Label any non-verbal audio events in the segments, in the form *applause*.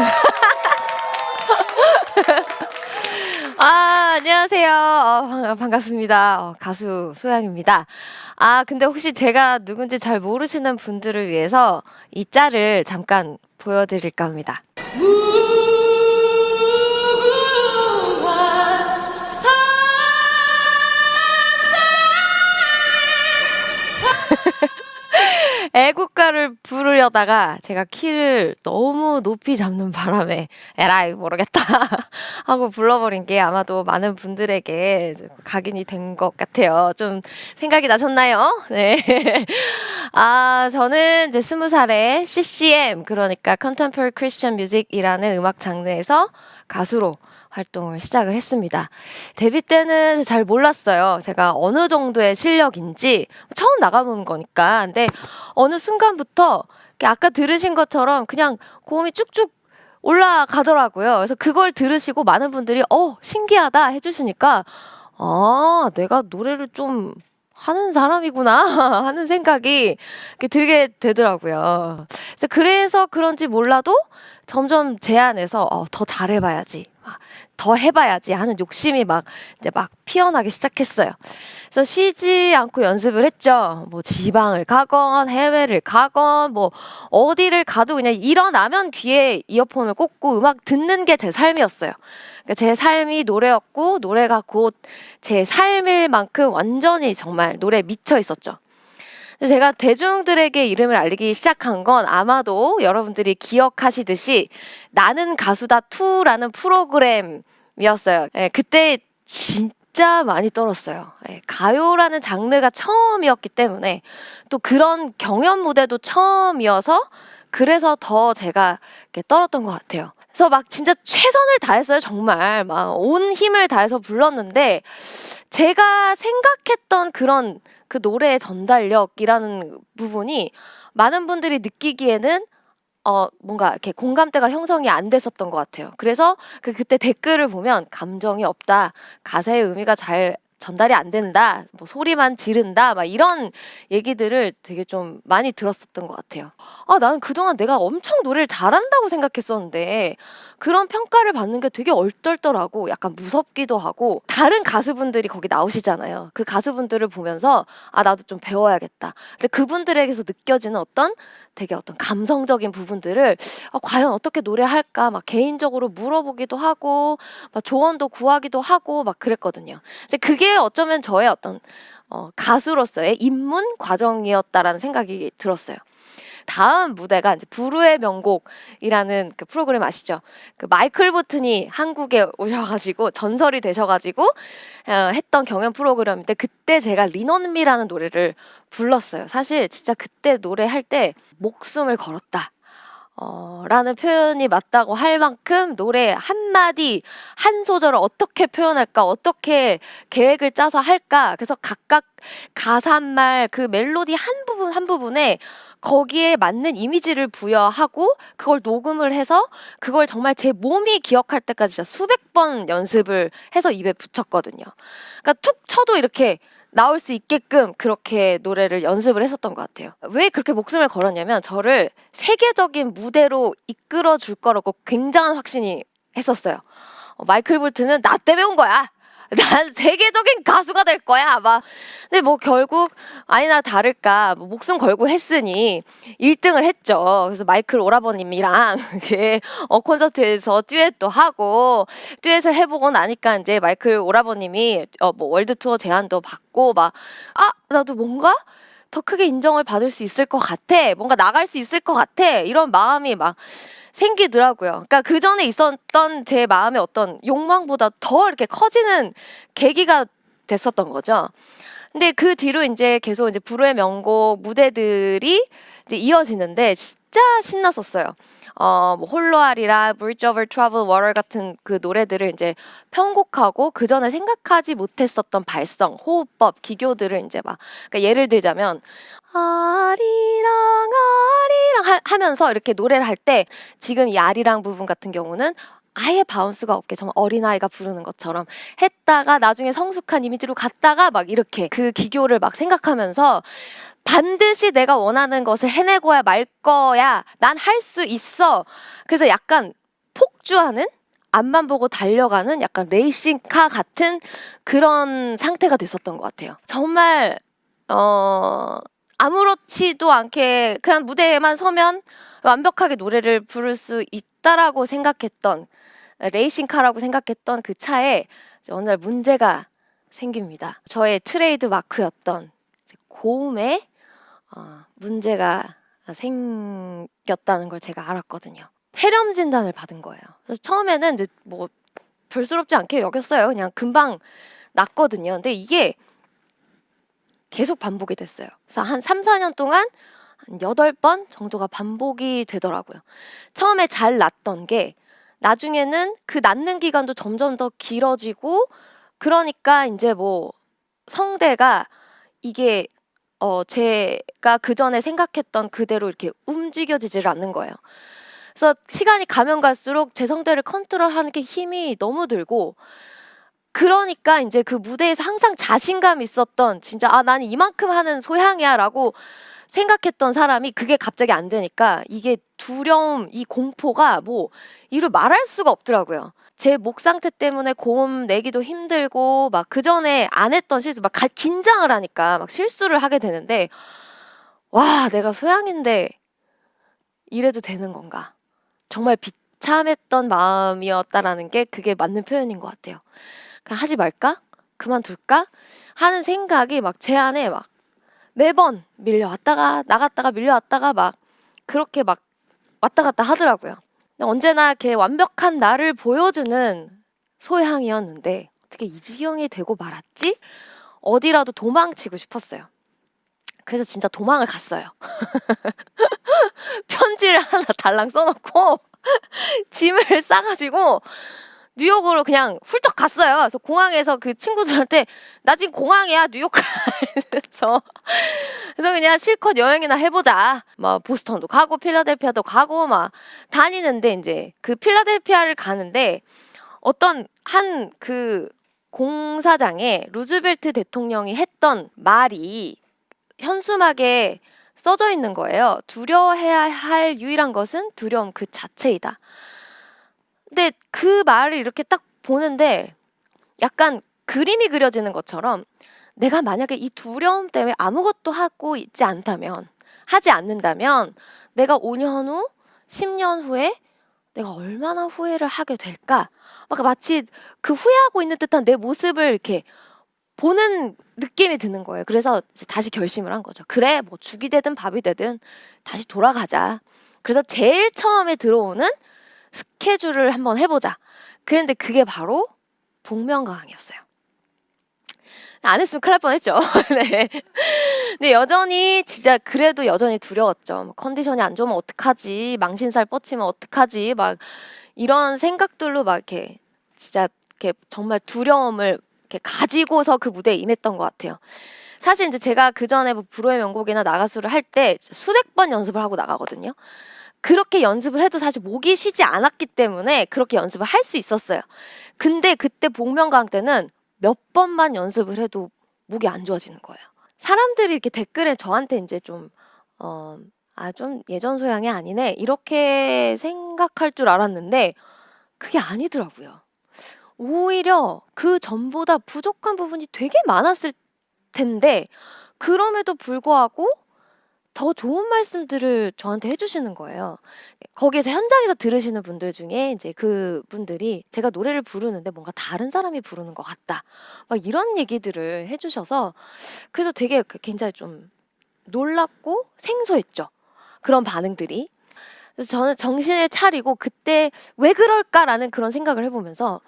*laughs* 아, 안녕하세요. 어, 반- 반갑습니다. 어, 가수 소양입니다. 아, 근데 혹시 제가 누군지 잘 모르시는 분들을 위해서 이 짤을 잠깐 보여드릴까 합니다. 애국가를 부르려다가 제가 키를 너무 높이 잡는 바람에 에라이 모르겠다 *laughs* 하고 불러버린 게 아마도 많은 분들에게 좀 각인이 된 것 같아요. 좀 생각이 나셨나요? *laughs* 네. 아, 저는 이제 스무 살에 CCM 그러니까 Contemporary Christian Music이라는 음악 장르에서 가수로 활동을 시작을 했습니다. 데뷔 때는 잘 몰랐어요. 제가 어느 정도의 실력인지 처음 나가본 거니까. 근데 어느 순간부터 아까 들으신 것처럼 그냥 고음이 쭉쭉 올라가더라고요. 그래서 그걸 들으시고 많은 분들이 어 신기하다 해주시니까 아 내가 노래를 좀 하는 사람이구나 *laughs* 하는 생각이 들게 되더라고요. 그래서 그런지 몰라도 점점 제 안에서 어, 더 잘해봐야지, 막더 해봐야지 하는 욕심이 막 이제 막 피어나기 시작했어요. 그래서 쉬지 않고 연습을 했죠. 뭐 지방을 가건 해외를 가건 뭐 어디를 가도 그냥 일어나면 귀에 이어폰을 꽂고 음악 듣는 게 제 삶이었어요. 그러니까 제 삶이 노래였고 노래가 곧 제 삶일 만큼 완전히 정말 노래에 미쳐 있었죠. 제가 대중들에게 이름을 알리기 시작한 건 아마도 여러분들이 기억하시듯이 나는 가수다 2라는 프로그램이었어요. 예, 그때 진짜 많이 떨었어요. 예, 가요라는 장르가 처음이었기 때문에 또 그런 경연 무대도 처음이어서 그래서 더 제가 떨었던 것 같아요. 그래서 막 진짜 최선을 다했어요. 정말 막 온 힘을 다해서 불렀는데 제가 생각했던 그런 그 노래의 전달력이라는 부분이 많은 분들이 느끼기에는 어 뭔가 이렇게 공감대가 형성이 안 됐었던 것 같아요. 그래서 그 그때 댓글을 보면 감정이 없다, 가사의 의미가 잘 전달이 안 된다, 뭐 소리만 지른다, 막 이런 얘기들을 되게 좀 많이 들었었던 것 같아요. 아 나는 그동안 내가 엄청 노래를 잘한다고 생각했었는데 그런 평가를 받는 게 되게 얼떨떨하고 약간 무섭기도 하고 다른 가수분들이 거기 나오시잖아요. 그 가수분들을 보면서 아 나도 좀 배워야겠다. 근데 그분들에게서 느껴지는 어떤 되게 어떤 감성적인 부분들을 아, 과연 어떻게 노래할까 막 개인적으로 물어보기도 하고 막 조언도 구하기도 하고 막 그랬거든요. 근데 그게 어쩌면 저의 어떤 어, 가수로서의 입문 과정이었다라는 생각이 들었어요. 다음 무대가 이제 부르의 명곡이라는 그 프로그램 아시죠? 그 마이클 보튼이 한국에 오셔가지고 전설이 되셔가지고 어, 했던 경연 프로그램인데 그때 제가 리논미라는 노래를 불렀어요. 사실 진짜 그때 노래할 때 목숨을 걸었다. 어, 라는 표현이 맞다고 할 만큼 노래 한마디, 한 소절을 어떻게 표현할까, 어떻게 계획을 짜서 할까. 그래서 각각 가사말, 그 멜로디 한 부분 한 부분에 거기에 맞는 이미지를 부여하고 그걸 녹음을 해서 그걸 정말 제 몸이 기억할 때까지 진짜 수백 번 연습을 해서 입에 붙였거든요. 그러니까 툭 쳐도 이렇게 나올 수 있게끔 그렇게 노래를 연습을 했었던 것 같아요. 왜 그렇게 목숨을 걸었냐면 저를 세계적인 무대로 이끌어 줄 거라고 굉장한 확신이 했었어요. 어, 마이클 볼트는 나 때문에 온 거야. 난 세계적인 가수가 될 거야. 막. 근데 뭐 결국 아니나 다를까 뭐 목숨 걸고 했으니 1등을 했죠. 그래서 마이클 오라버님이랑 *laughs* 어, 콘서트에서 듀엣도 하고 듀엣을 해보고 나니까 이제 마이클 오라버님이 어, 뭐 월드 투어 제안도 받고 막 아 나도 뭔가 더 크게 인정을 받을 수 있을 것 같아. 뭔가 나갈 수 있을 것 같아. 이런 마음이 막 생기더라고요. 그러니까 그 전에 있었던 제 마음의 어떤 욕망보다 더 이렇게 커지는 계기가 됐었던 거죠. 근데 그 뒤로 이제 계속 이제 불후의 명곡 무대들이 이제 이어지는데 진짜 신났었어요. 어, 뭐 홀로아리라, Bridge Over Troubled Water 같은 그 노래들을 이제 편곡하고 그 전에 생각하지 못했었던 발성, 호흡법, 기교들을 이제 막 그러니까 예를 들자면 아리랑 아리랑 하, 하면서 이렇게 노래를 할 때 지금 이 아리랑 부분 같은 경우는 아예 바운스가 없게 정말 어린아이가 부르는 것처럼 했다가 나중에 성숙한 이미지로 갔다가 막 이렇게 그 기교를 막 생각하면서 반드시 내가 원하는 것을 해내고야 말 거야. 난 할 수 있어. 그래서 약간 폭주하는 앞만 보고 달려가는 약간 레이싱카 같은 그런 상태가 됐었던 것 같아요. 정말 어 아무렇지도 않게 그냥 무대에만 서면 완벽하게 노래를 부를 수 있다라고 생각했던 레이싱카라고 생각했던 그 차에 어느 날 문제가 생깁니다. 저의 트레이드 마크였던 고음에 어, 문제가 생겼다는 걸 제가 알았거든요. 폐렴 진단을 받은 거예요. 그래서 처음에는 이제 뭐 별스럽지 않게 여겼어요. 그냥 금방 낫거든요. 근데 이게 계속 반복이 됐어요. 그래서 한 3, 4년 동안 한 8번 정도가 반복이 되더라고요. 처음에 잘 낫던 게 나중에는 그 낫는 기간도 점점 더 길어지고 그러니까 이제 뭐 성대가 이게 어 제가 그 전에 생각했던 그대로 이렇게 움직여지질 않는 거예요. 그래서 시간이 가면 갈수록 제 성대를 컨트롤하는 게 힘이 너무 들고 그러니까 이제 그 무대에서 항상 자신감 있었던 진짜 아 나는 이만큼 하는 소양이야라고 생각했던 사람이 그게 갑자기 안 되니까 이게 두려움, 이 공포가 뭐 이루 말할 수가 없더라고요. 제 목 상태 때문에 고음 내기도 힘들고 막 그 전에 안 했던 실수 막 가- 긴장을 하니까 막 실수를 하게 되는데 와 내가 소양인데 이래도 되는 건가? 정말 비참했던 마음이었다라는 게 그게 맞는 표현인 것 같아요. 그냥 하지 말까? 그만둘까? 하는 생각이 막 제 안에 막 매번 밀려왔다가 나갔다가 밀려왔다가 막 그렇게 막 왔다 갔다 하더라고요. 언제나 이렇게 완벽한 나를 보여주는 소향이었는데 어떻게 이 지경이 되고 말았지? 어디라도 도망치고 싶었어요. 그래서 진짜 도망을 갔어요. *laughs* 편지를 하나 달랑 써놓고 *laughs* 짐을 싸가지고 뉴욕으로 그냥 훌쩍 갔어요. 그래서 공항에서 그 친구들한테 나 지금 공항이야 뉴욕 *laughs* 가면서 그래서 그냥 실컷 여행이나 해보자. 막 보스턴도 가고 필라델피아도 가고 막 다니는데 이제 그 필라델피아를 가는데 어떤 한 그 공사장에 루즈벨트 대통령이 했던 말이 현수막에 써져 있는 거예요. 두려워해야 할 유일한 것은 두려움 그 자체이다. 근데 그 말을 이렇게 딱 보는데 약간 그림이 그려지는 것처럼 내가 만약에 이 두려움 때문에 아무것도 하고 있지 않다면, 하지 않는다면 내가 5년 후, 10년 후에 내가 얼마나 후회를 하게 될까? 막 마치 그 후회하고 있는 듯한 내 모습을 이렇게 보는 느낌이 드는 거예요. 그래서 다시 결심을 한 거죠. 그래, 뭐 죽이 되든 밥이 되든 다시 돌아가자. 그래서 제일 처음에 들어오는 스케줄을 한번 해보자. 그랬는데 그게 바로 복면가왕이었어요. 안 했으면 큰일 날 뻔했죠. *laughs* 네. 근데 여전히 진짜 그래도 여전히 두려웠죠. 뭐 컨디션이 안 좋으면 어떡하지? 망신살 뻗치면 어떡하지? 막 이런 생각들로 막 이렇게 진짜 이렇게 정말 두려움을 이렇게 가지고서 그 무대에 임했던 것 같아요. 사실 이제 제가 그 전에 뭐 브로의 명곡이나 나가수를 할 때 수백 번 연습을 하고 나가거든요. 그렇게 연습을 해도 사실 목이 쉬지 않았기 때문에 그렇게 연습을 할 수 있었어요. 근데 그때 복면가왕 때는 몇 번만 연습을 해도 목이 안 좋아지는 거예요. 사람들이 이렇게 댓글에 저한테 이제 좀, 어, 아, 좀 예전 소양이 아니네. 이렇게 생각할 줄 알았는데 그게 아니더라고요. 오히려 그 전보다 부족한 부분이 되게 많았을 텐데 그럼에도 불구하고 더 좋은 말씀들을 저한테 해 주시는 거예요. 거기에서 현장에서 들으시는 분들 중에 이제 그 분들이 제가 노래를 부르는데 뭔가 다른 사람이 부르는 것 같다. 막 이런 얘기들을 해 주셔서 그래서 되게 그 굉장히 좀 놀랍고 생소했죠. 그런 반응들이. 그래서 저는 정신을 차리고 그때 왜 그럴까라는 그런 생각을 해 보면서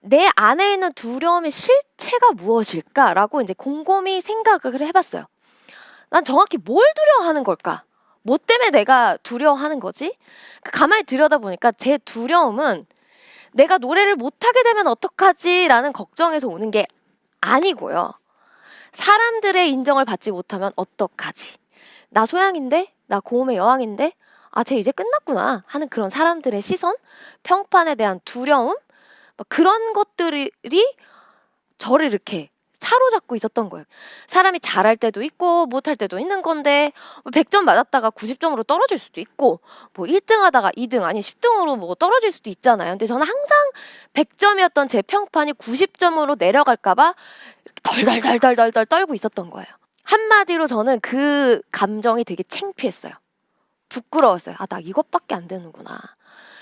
내 안에 있는 두려움의 실체가 무엇일까라고 이제 곰곰이 생각을 해 봤어요. 난 정확히 뭘 두려워하는 걸까? 뭐 때문에 내가 두려워하는 거지? 그 가만히 들여다보니까 제 두려움은 내가 노래를 못하게 되면 어떡하지라는 걱정에서 오는 게 아니고요. 사람들의 인정을 받지 못하면 어떡하지? 나 소양인데? 나 고음의 여왕인데? 아, 쟤 이제 끝났구나 하는 그런 사람들의 시선, 평판에 대한 두려움, 막 그런 것들이 저를 이렇게 사로잡고 있었던 거예요. 사람이 잘할 때도 있고 못할 때도 있는 건데 뭐 100점 맞았다가 90점으로 떨어질 수도 있고 뭐 1등 하다가 2등 아니 10등으로 뭐 떨어질 수도 있잖아요. 근데 저는 항상 100점이었던 제 평판이 90점으로 내려갈까 봐 덜덜덜덜덜덜 떨고 있었던 거예요. 한마디로 저는 그 감정이 되게 창피했어요. 부끄러웠어요. 아, 나 이것밖에 안 되는구나.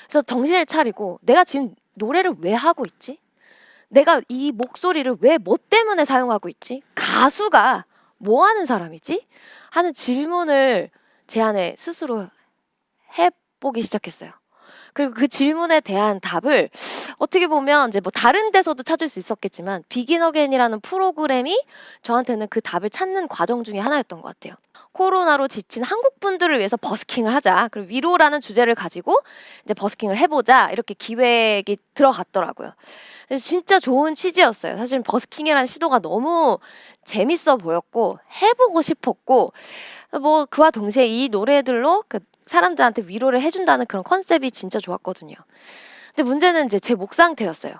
그래서 정신을 차리고 내가 지금 노래를 왜 하고 있지? 내가 이 목소리를 왜 뭐 때문에 사용하고 있지? 가수가 뭐 하는 사람이지? 하는 질문을 제 안에 스스로 해보기 시작했어요. 그리고 그 질문에 대한 답을 어떻게 보면 이제 뭐 다른 데서도 찾을 수 있었겠지만 비긴 어게인이라는 프로그램이 저한테는 그 답을 찾는 과정 중에 하나였던 것 같아요. 코로나로 지친 한국 분들을 위해서 버스킹을 하자. 그리고 위로라는 주제를 가지고 이제 버스킹을 해보자. 이렇게 기획이 들어갔더라고요. 그래서 진짜 좋은 취지였어요. 사실 버스킹이라는 시도가 너무 재밌어 보였고 해보고 싶었고 뭐 그와 동시에 이 노래들로 그 사람들한테 위로를 해준다는 그런 컨셉이 진짜 좋았거든요. 근데 문제는 이제 제 목 상태였어요.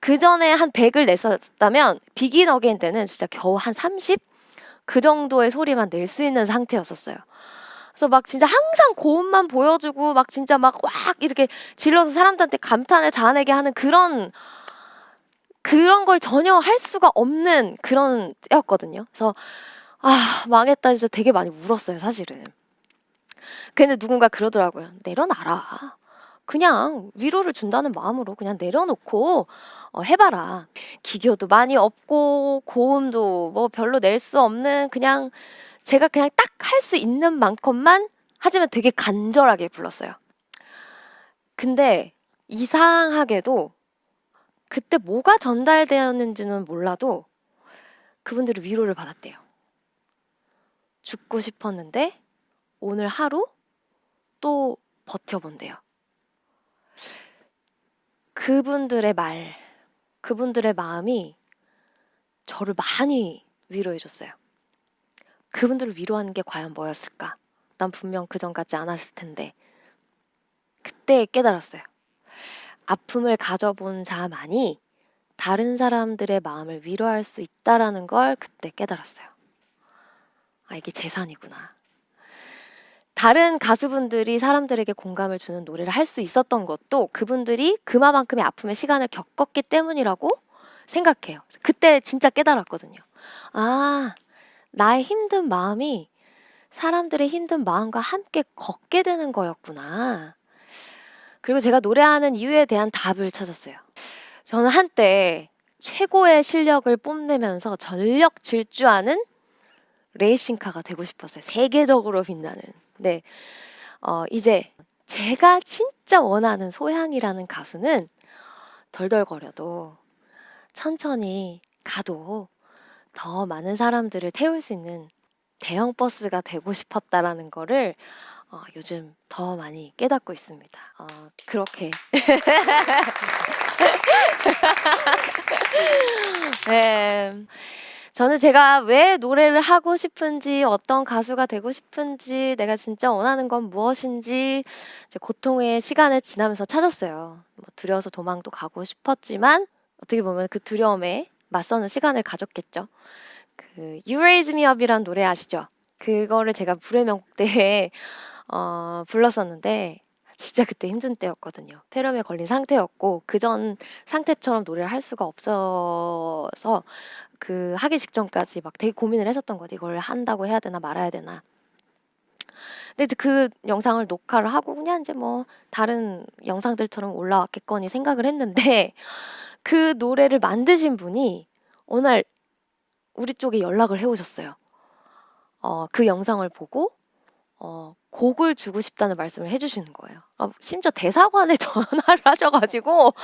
그 전에 한 100을 냈었다면 비긴 어게인 때는 진짜 겨우 한 30? 그 정도의 소리만 낼 수 있는 상태였었어요. 그래서 막 진짜 항상 고음만 보여주고 막 진짜 막 확 이렇게 질러서 사람들한테 감탄을 자아내게 하는 그런 그런 걸 전혀 할 수가 없는 그런 때였거든요. 그래서 아 망했다 진짜 되게 많이 울었어요 사실은. 근데 누군가 그러더라고요. 내려놔라. 그냥 위로를 준다는 마음으로 그냥 내려놓고 어, 해봐라. 기교도 많이 없고 고음도 뭐 별로 낼 수 없는 그냥 제가 그냥 딱 할 수 있는 만큼만 하지만 되게 간절하게 불렀어요. 근데 이상하게도 그때 뭐가 전달되었는지는 몰라도 그분들이 위로를 받았대요. 죽고 싶었는데 오늘 하루 또 버텨본대요. 그분들의 말, 그분들의 마음이 저를 많이 위로해줬어요. 그분들을 위로하는 게 과연 뭐였을까? 난 분명 그 전까지 않았을 텐데. 그때 깨달았어요. 아픔을 가져본 자만이 다른 사람들의 마음을 위로할 수 있다라는 걸 그때 깨달았어요. 아, 이게 재산이구나. 다른 가수분들이 사람들에게 공감을 주는 노래를 할 수 있었던 것도 그분들이 그마만큼의 아픔의 시간을 겪었기 때문이라고 생각해요. 그때 진짜 깨달았거든요. 아, 나의 힘든 마음이 사람들의 힘든 마음과 함께 걷게 되는 거였구나. 그리고 제가 노래하는 이유에 대한 답을 찾았어요. 저는 한때 최고의 실력을 뽐내면서 전력 질주하는 레이싱카가 되고 싶었어요. 세계적으로 빛나는. 네. 어, 이제 제가 진짜 원하는 소향이라는 가수는 덜덜거려도 천천히 가도 더 많은 사람들을 태울 수 있는 대형 버스가 되고 싶었다라는 거를 어, 요즘 더 많이 깨닫고 있습니다. 어, 그렇게. *laughs* 네. 저는 제가 왜 노래를 하고 싶은지, 어떤 가수가 되고 싶은지, 내가 진짜 원하는 건 무엇인지, 이제 고통의 시간을 지나면서 찾았어요. 뭐 두려워서 도망도 가고 싶었지만, 어떻게 보면 그 두려움에 맞서는 시간을 가졌겠죠. 그 You Raise Me Up이란 노래 아시죠? 그거를 제가 불의 명곡 때에 *laughs* 어, 불렀었는데 진짜 그때 힘든 때였거든요. 폐렴에 걸린 상태였고 그 전 상태처럼 노래를 할 수가 없어서 그 하기 직전까지 막 되게 고민을 했었던 거예요. 이걸 한다고 해야 되나 말아야 되나. 근데 그 영상을 녹화를 하고 그냥 이제 뭐 다른 영상들처럼 올라왔겠거니 생각을 했는데 *laughs* 그 노래를 만드신 분이 날 우리 쪽에 연락을 해 오셨어요. 어, 그 영상을 보고 어, 곡을 주고 싶다는 말씀을 해주시는 거예요. 아, 심지어 대사관에 *laughs* 전화를 하셔가지고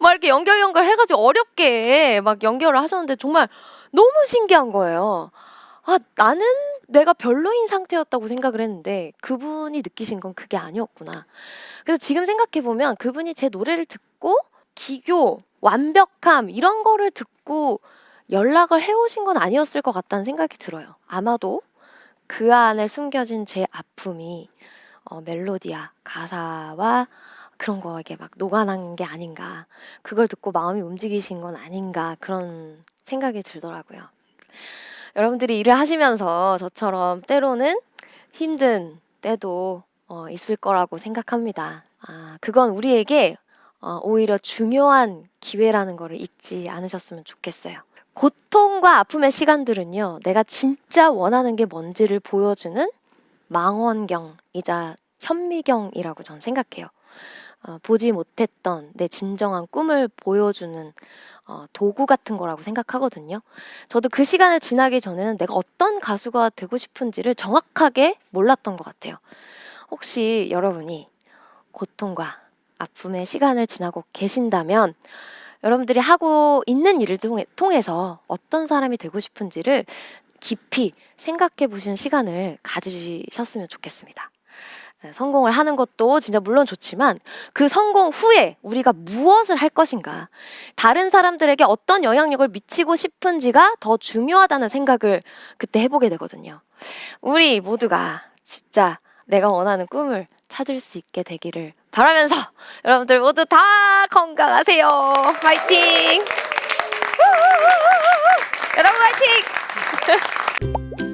막 이렇게 연결 연결 해가지고 어렵게 막 연결을 하셨는데 정말 너무 신기한 거예요. 아 나는 내가 별로인 상태였다고 생각을 했는데 그분이 느끼신 건 그게 아니었구나. 그래서 지금 생각해 보면 그분이 제 노래를 듣고 기교, 완벽함 이런 거를 듣고 연락을 해오신 건 아니었을 것 같다는 생각이 들어요. 아마도 그 안에 숨겨진 제 아픔이 어, 멜로디야 가사와 그런 거에게 막 녹아난 게 아닌가 그걸 듣고 마음이 움직이신 건 아닌가 그런 생각이 들더라고요. 여러분들이 일을 하시면서 저처럼 때로는 힘든 때도 어, 있을 거라고 생각합니다. 아, 그건 우리에게 어, 오히려 중요한 기회라는 거를 잊지 않으셨으면 좋겠어요. 고통과 아픔의 시간들은요, 내가 진짜 원하는 게 뭔지를 보여주는 망원경이자 현미경이라고 전 생각해요. 어, 보지 못했던 내 진정한 꿈을 보여주는 어, 도구 같은 거라고 생각하거든요. 저도 그 시간을 지나기 전에는 내가 어떤 가수가 되고 싶은지를 정확하게 몰랐던 것 같아요. 혹시 여러분이 고통과 아픔의 시간을 지나고 계신다면 여러분들이 하고 있는 일을 통해, 통해 서 어떤 사람이 되고 싶은지를 깊이 생각해 보시는 시간을 가지셨으면 좋겠습니다. 네, 성공을 하는 것도 진짜 물론 좋지만 그 성공 후에 우리가 무엇을 할 것인가 다른 사람들에게 어떤 영향력을 미치고 싶은지가 더 중요하다는 생각을 그때 해보게 되거든요. 우리 모두가 진짜 내가 원하는 꿈을 찾을 수 있게 되기를 바라면서 여러분들 모두 다 건강하세요. 파이팅! *laughs* 여러분 파이팅! *laughs*